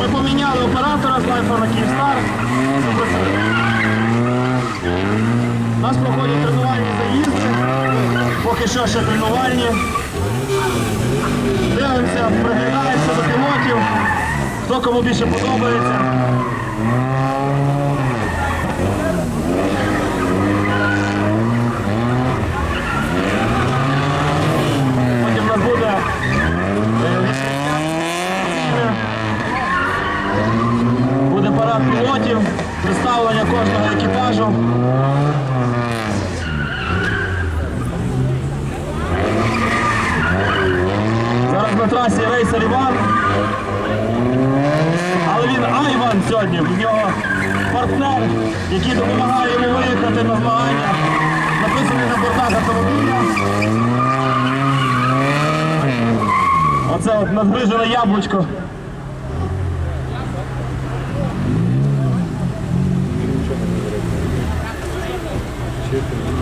Ми поміняли оператора з лайфа на Київстар. У нас проходять тренувальні заїзди. Поки що ще тренувальні. Дивимося, приглядаємося до пілотів. Хто кому більше подобається. Парад пілотів, представлення кожного екіпажу. Зараз на трасі рейсер Іван. Але він Айван сьогодні. В нього партнер, який допомагає йому виїхати на змагання. Написаний на бортах автомобіля. Оце от надгрижене яблучко. Teşekkür ederim.